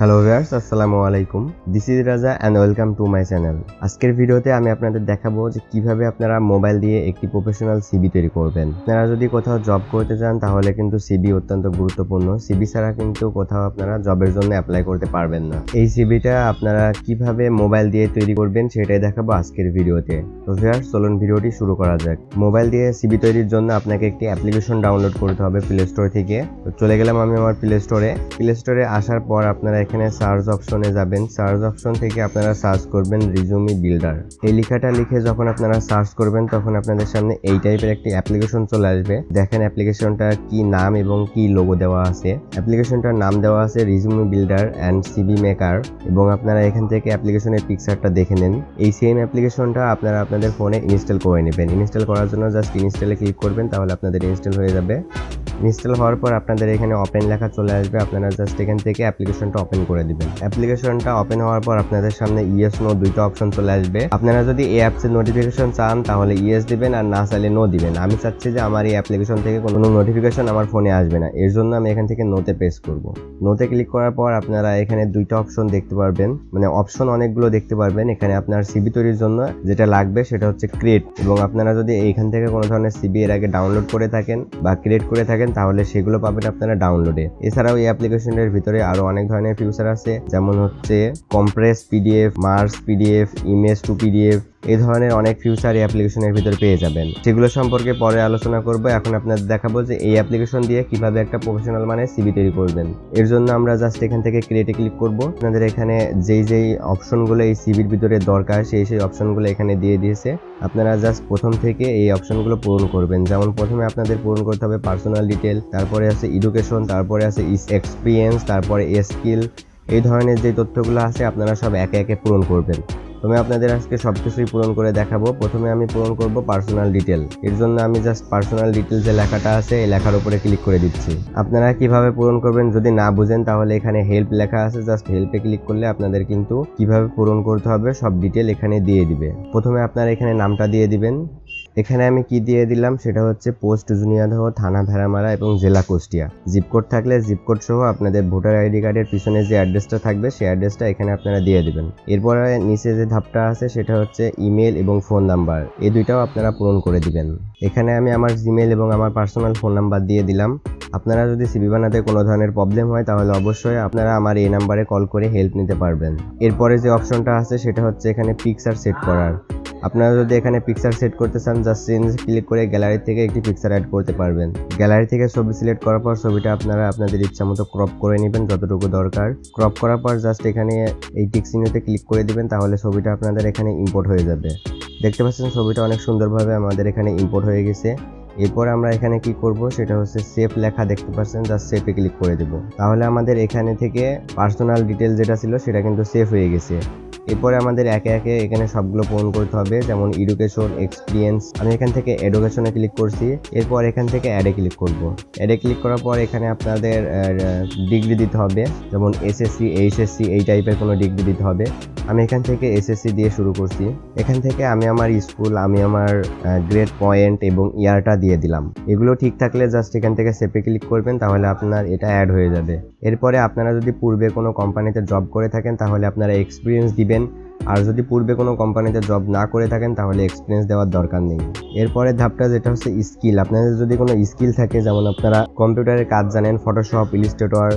Hello viewers আসসালামু আলাইকুম। This is Raja and welcome to my channel আজকের ভিডিওতে আমি আপনাদের দেখাবো যে কীভাবে আপনারা মোবাইল দিয়ে একটি প্রফেশনাল সিবি তৈরি করবেন। আপনারা যদি কোথাও জব করতে চান, তাহলে কিন্তু সিবি অত্যন্ত গুরুত্বপূর্ণ। সিবি ছাড়া কিন্তু কোথাও আপনারা জবের জন্য অ্যাপ্লাই করতে পারবেন না। এই সিবিটা আপনারা কীভাবে মোবাইল দিয়ে তৈরি করবেন, সেটাই দেখাবো আজকের ভিডিওতে। তো ভিউয়ার্স চলুন ভিডিওটি শুরু করা যাক। মোবাইল দিয়ে সিবি তৈরির জন্য আপনাকে একটি অ্যাপ্লিকেশন ডাউনলোড করতে হবে প্লে স্টোর থেকে। তো চলে গেলাম আমি আমার প্লে স্টোরে প্লে স্টোরে আসার পর আপনারা এখানে সার্চ অপশনে যাবেন। সার্চ অপশন থেকে আপনারা সার্চ করবেন রিজুমি বিল্ডার এই লেখাটা লিখে যখন আপনারা সার্চ করবেন, তখন আপনাদের সামনে এই টাইপের একটি অ্যাপ্লিকেশন চলে আসবে। দেখেন অ্যাপ্লিকেশনটা কি নাম এবং কি লোগো দেওয়া আছে। অ্যাপ্লিকেশনটার নাম দেওয়া আছে resume builder and CV maker এবং আপনারা এখান থেকে অ্যাপ্লিকেশনের পিকচারটা দেখে নেন। এই সেম অ্যাপ্লিকেশনটা আপনারা আপনাদের ফোনে ইনস্টল করে নেবেন। ইনস্টল করার জন্য জাস্ট ইনস্টলে ক্লিক করবেন, তাহলে আপনাদের ইনস্টল হয়ে যাবে। ইনস্টল হওয়ার পর আপনাদের এখানে ওপেন লেখা চলে আসবে। আপনারা জাস্ট এখান থেকে অ্যাপ্লিকেশনটা ওপেন করে দিবেন। অ্যাপ্লিকেশনটা ওপেন হওয়ার পর আপনাদের সামনে ইয়েস নো দুইটা অপশন চলে আসবে। আপনারা যদি এই অ্যাপসের নোটিফিকেশন চান, তাহলে ইয়েস দিবেন আর না চাইলে নো দিবেন। আমি চাচ্ছি যে আমার এই অ্যাপ্লিকেশন থেকে কোনো নোটিফিকেশন আমার ফোনে আসবে না। এর জন্য আমি এখান থেকে নোতে প্রেস করব। নোতে ক্লিক করার পর আপনারা এখানে দুইটা অপশন দেখতে পারবেন। মানে অপশন অনেকগুলো দেখতে পারবেন। এখানে আপনার সিবি তৈরির জন্য যেটা লাগবে সেটা হচ্ছে ক্রিয়েট এবং আপনারা যদি এইখান থেকে কোনো ধরনের সিবি এর আগে ডাউনলোড করে থাকেন বা ক্রিয়েট করে থাকেন তাহলে সেগুলো পাবেন আপনারা ডাউনলোডে এছাড়াও এই অ্যাপ্লিকেশনের ভিতরে আরও অনেক ধরনের ফিউচার আছে, যেমন হচ্ছে compress PDF merge PDF image to PDF এই ধরনের অনেক ফিউচার এই অ্যাপ্লিকেশনের ভিতরে পেয়ে যাবেন। সেগুলো সম্পর্কে পরে আলোচনা করব। এখন আপনাদের দেখাবো যে এই অ্যাপ্লিকেশন দিয়ে কীভাবে একটা প্রফেশনাল মানে সিবি তৈরি করবেন। এর জন্য আমরা জাস্ট এখান থেকে ক্রিয়েটে ক্লিক করব। আপনাদের এখানে যেই যেই অপশনগুলো এই সিবির ভিতরে দরকার, সেই সেই অপশনগুলো এখানে দিয়ে দিয়েছে। আপনারা জাস্ট প্রথম থেকে এই অপশনগুলো পূরণ করবেন। যেমন প্রথমে আপনাদের পূরণ করতে হবে পার্সোনাল ডিটেল তারপরে আছে এডুকেশন তারপরে আছে এক্সপিরিয়েন্স তারপরে স্কিল এই ধরনের যে তথ্যগুলো আছে, আপনারা সব একে একে পূরণ করবেন। আমি আপনাদের আজকে সব কিছুই পূরণ করে দেখাবো। প্রথমে আমি পূরণ করব পার্সোনাল ডিটেল এর জন্য আমি জাস্ট পার্সোনাল ডিটেল যে লেখাটা আছে, এই লেখার উপরে ক্লিক করে দিচ্ছি। আপনারা কীভাবে পূরণ করবেন যদি না বুঝেন, তাহলে এখানে হেল্প লেখা আছে। জাস্ট হেল্পে ক্লিক করলে আপনাদের কিন্তু কীভাবে পূরণ করতে হবে, সব ডিটেল এখানে দিয়ে দিবে। প্রথমে আপনারা এখানে নামটা দিয়ে দিবেন। এখানে আমি কি দিয়ে দিলাম? সেটা হচ্ছে পোস্ট জুনিয়াদহ থানা ভেড়ামারা এবং জেলা কুষ্টিয়া। জিপকোড থাকলে জিপকোড সহ আপনাদের ভোটার আইডি কার্ডের পিছনে যে অ্যাড্রেসটা থাকবে, সেই অ্যাড্রেসটা এখানে আপনারা দিয়ে দেবেন। এরপরে নিচে যে ধাপটা আছে, সেটা হচ্ছে ইমেল এবং ফোন নাম্বার এই দুইটাও আপনারা পূরণ করে দিবেন। এখানে আমি আমার জিমেল এবং আমার পার্সোনাল ফোন নাম্বার দিয়ে দিলাম। আপনারা যদি সিবি বানাতে কোনো ধরনের প্রবলেম হয়, তাহলে অবশ্যই আপনারা আমার এই নাম্বারে কল করে হেল্প নিতে পারবেন। এরপরে যে অপশনটা আছে, সেটা হচ্ছে এখানে পিকচার সেট করার। আপনারা যদি এখানে পিকচার সেট করতে চান জাস্ট চেঞ্জ ক্লিক করে গ্যালারি থেকে একটি পিকচার অ্যাড করতে পারবেন। গ্যালারি থেকে ছবি সিলেক্ট করার পর, ছবিটা আপনারা আপনাদের ইচ্ছা মতো ক্রপ করে নেবেন, যতটুকু দরকার। ক্রপ করার পর জাস্ট এখানে এই টিক চিহ্নতে ক্লিক করে দিবেন, তাহলে ছবিটা আপনাদের এখানে ইম্পোর্ট হয়ে যাবে। দেখতে পাচ্ছেন, ছবিটা অনেক সুন্দরভাবে আমাদের এখানে ইম্পোর্ট হয়ে গেছে। এরপর আমরা এখানে কি করব? সেটা হচ্ছে সেফ লেখা দেখতে পাচ্ছেন জাস্ট সেফে ক্লিক করে দেব। তাহলে আমাদের এখানে থেকে পার্সোনাল ডিটেল যেটা ছিল, সেটা কিন্তু সেফ হয়ে গেছে। এরপরে আমাদের একে একে এখানে সবগুলো পূরণ করতে হবে, যেমন এডুকেশন এক্সপিরিয়েন্স আমি এখান থেকে এডুকেশনে ক্লিক করছি, এরপর এখান থেকে অ্যাডে ক্লিক করব। অ্যাডে ক্লিক করার পর এখানে আপনাদের ডিগ্রি দিতে হবে, যেমন এসএসসি এইচএসসি এই টাইপের কোনো ডিগ্রি দিতে হবে। আমি এখান থেকে এসএসসি দিয়ে শুরু করছি। এখান থেকে আমি আমার স্কুল আমি আমার গ্রেড পয়েন্ট এবং ইয়ারটা দিয়ে দিলাম। এগুলো ঠিক থাকলে জাস্ট এখান থেকে সেপে ক্লিক করবেন, তাহলে আপনার এটা অ্যাড হয়ে যাবে। এরপরে আপনারা যদি পূর্বে কোনো কোম্পানিতে জব করে থাকেন, তাহলে আপনারা এক্সপিরিয়েন্স দিবেন। আর যদি পূর্বে কোনো কোম্পানিতে জব না করে থাকেন, তাহলে এক্সপিরিয়েন্স দেওয়ার দরকার নেই। এরপরে ধাপটা যেটা হচ্ছে স্কিল আপনাদের যদি কোনো স্কিল থাকে, যেমন আপনারা কম্পিউটারের কাজ জানেন ফটোশপ ইলিস্ট্রেটর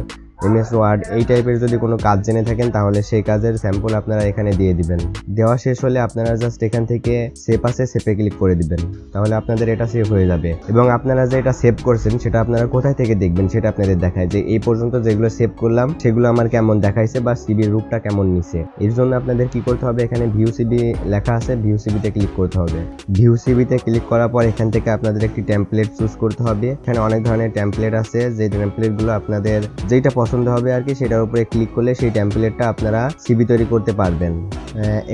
এমএস ওয়ার্ড, এই টাইপের যদি কোনো কাজ জেনে থাকেন, তাহলে সেই কাজের স্যাম্পল আপনারা এখানে দিয়ে দিবেন। দেওয়া শেষ হলে আপনারা জাস্ট এখান থেকে সেভ আছে সেভে ক্লিক করে দিবেন। তাহলে আপনাদের এটা সেভ হয়ে যাবে। এবং আপনারা যে এটা সেভ করছেন, সেটা আপনারা কোথায় থেকে দেখবেন, সেটা আপনাদের দেখায় যে এই পর্যন্ত যেগুলো সেভ করলাম, সেগুলো আমার কেমন দেখাইছে বা সিবির রূপটা কেমন নিছে। এর জন্য আপনাদের কি করতে হবে, এখানে ভিউ সিবি লেখা আছে ভিউ সিবিতে ক্লিক করতে হবে। ভিউ সিবিতে ক্লিক করার পর এখান থেকে আপনাদের একটি টেমপ্লেট চুজ করতে হবে। এখানে অনেক ধরনের টেমপ্লেট আছে, যে টেমপ্লেটগুলো আপনাদের যেটা পছন্দ হবে আর কি, সেটার উপরে ক্লিক করলে সেই টেমপ্লেটটা আপনারা সিবি তৈরি করতে পারবেন।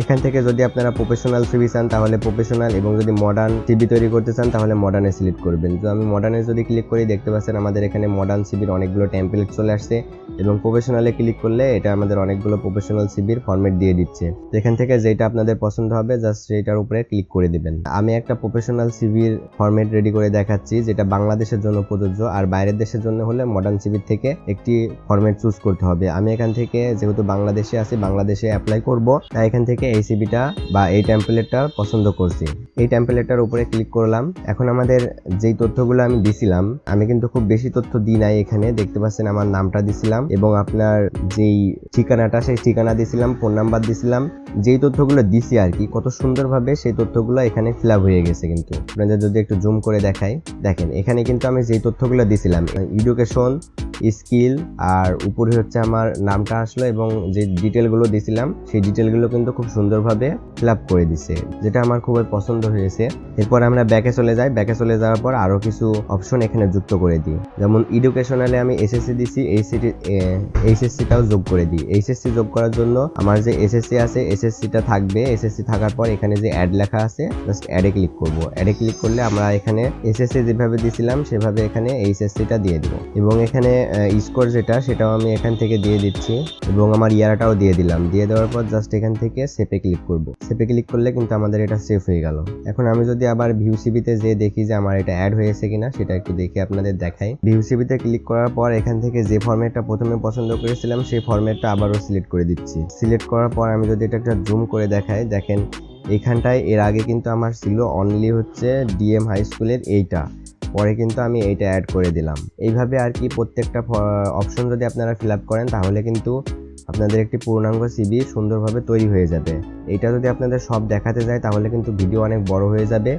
এখান থেকে যদি আপনারা প্রফেশনাল সিবি চান, তাহলে প্রফেশনাল এবং যদি মডার্ন সিবি তৈরি করতে চান, তাহলে মডার্নে সিলেক্ট করবেন। তো আমি মডার্নে যদি ক্লিক করি, দেখতে পাচ্ছেন আমাদের এখানে মডার্ন সিবির অনেকগুলো টেমপ্লেট চলে আসছে এবং প্রফেশনালে ক্লিক করলে এটা আমাদের অনেকগুলো প্রফেশনাল সিবির ফরম্যাট দিয়ে দিচ্ছে। এখান থেকে যেটা আপনাদের পছন্দ হবে জাস্ট সেইটার উপরে ক্লিক করে দিবেন। আমি একটা প্রফেশনাল সিবির ফরম্যাট রেডি করে দেখাচ্ছি, যেটা বাংলাদেশের জন্য প্রযোজ্য, আর বাইরের দেশের জন্য হলে মডার্ন সিবির থেকে একটি ফরম্যাট চুজ করতে হবে। আমি এখান থেকে যেহেতু বাংলাদেশে আছি, বাংলাদেশে অ্যাপ্লাই করব। তাই এখান থেকে এই সিবিটা বা এই টেমপ্লেটটা পছন্দ করছি। এই টেমপ্লেটটার উপরে ক্লিক করলাম। এখন আমাদের যেই তথ্যগুলো আমি দিছিলাম, আমি কিন্তু খুব বেশি তথ্য দিই নাই এখানে। দেখতে পাচ্ছেন আমার নামটা দিছিলাম এবং আপনার যেই ঠিকানাটা, সেই ঠিকানা দিছিলাম ফোন নাম্বার দিছিলাম। যেই তথ্যগুলো দিছি আর কি, কত সুন্দরভাবে সেই তথ্যগুলো এখানে ফিল হয়ে গেছে কিন্তু। আপনাদের যদি একটু জুম করে দেখাই। দেখেন, এখানে কিন্তু আমি যেই তথ্যগুলো দিছিলাম এডুকেশন স্কিল আর উপরে হচ্ছে আমার নামটা আসলো এবং যে ডিটেলগুলো দিছিলাম, সেই ডিটেলগুলো কিন্তু খুব সুন্দরভাবে ফিল করে দিছে, যেটা আমার খুবই পছন্দ হয়েছে। এরপর আমরা ব্যাকে চলে যাই ব্যাকে চলে যাওয়ার পর আরও কিছু অপশন এখানে যুক্ত করে দিই। যেমন এডুকেশনালে আমি এসএসসি দিছি এইচএসসি এইচএসসিটাও যোগ করে দিই। এইচএসসি যোগ করার জন্য আমার যে এসএসসি আছে এসএসসিটা থাকবে। এসএসসি থাকার পর এখানে যে অ্যাড লেখা আছে জাস্ট অ্যাডে ক্লিক করব। অ্যাডে ক্লিক করলে আমরা এখানে এসএসসি যেভাবে দিছিলাম, সেভাবে এখানে এইচএসসিটা দিয়ে দিব। এবং এখানে স্কোর যেটা, সেটাও আমি এখান থেকে দিয়ে দিচ্ছি এবং আমার ইয়ারটাও দিয়ে দিলাম। দিয়ে দেওয়ার পর জাস্ট এখান থেকে সেপে ক্লিক করব। সেপে ক্লিক করলে কিন্তু আমাদের এটা সেভ হয়ে গেল। এখন আমি যদি আবার ভিউ সিবিতে যে দেখি যে আমার এটা অ্যাড হয়েছে কিনা, সেটা একটু দেখে আপনাদের দেখাই। ভিউ সিবিতে ক্লিক করার পর এখান থেকে যে ফরম্যাটটা প্রথমে পছন্দ করেছিলাম, সেই ফরম্যাটটা আবারও সিলেক্ট করে দিচ্ছি। সিলেক্ট করার পর আমি যদি এটা একটা জুম করে দেখাই, দেখেন এখানটায় এর আগে কিন্তু আমার ছিল অনলি হচ্ছে ডিএম হাই স্কুলের এইটা। পরে কিন্তু আমি এইটা অ্যাড করে দিলাম। এইভাবে আর কি প্রত্যেকটা অপশন যদি আপনারা ফিল আপ করেন, তাহলে কিন্তু আপনাদের একটি পূর্ণাঙ্গ সিবি সুন্দরভাবে তৈরি হয়ে যাবে। এটা যদি আপনাদের সব দেখাতে যায়, তাহলে কিন্তু ভিডিও অনেক বড় হয়ে যাবে।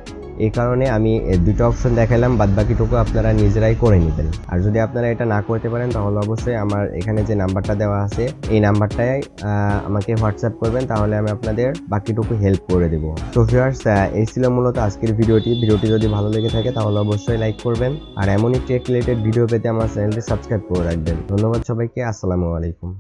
এই কারণে আমি দুটো অপশন দেখালাম বাদ বাকিটুকু আপনারা নিজেরাই করে নেবেন। আর যদি আপনারা এটা না করতে পারেন, তাহলে অবশ্যই আমার এখানে যে নাম্বারটা দেওয়া আছে, এই নাম্বারটায় আমাকে হোয়াটসঅ্যাপ করবেন, তাহলে আমি আপনাদের বাকিটুকু হেল্প করে দেবো। তো ভিউয়ার্স এই ছিল মূলত আজকের ভিডিওটি। ভিডিওটি যদি ভালো লেগে থাকে, তাহলে অবশ্যই লাইক করবেন। আর এমনই টেক রিলেটেড ভিডিও পেতে আমার চ্যানেলটি সাবস্ক্রাইব করে রাখবেন। ধন্যবাদ সবাইকে, আসসালামু আলাইকুম।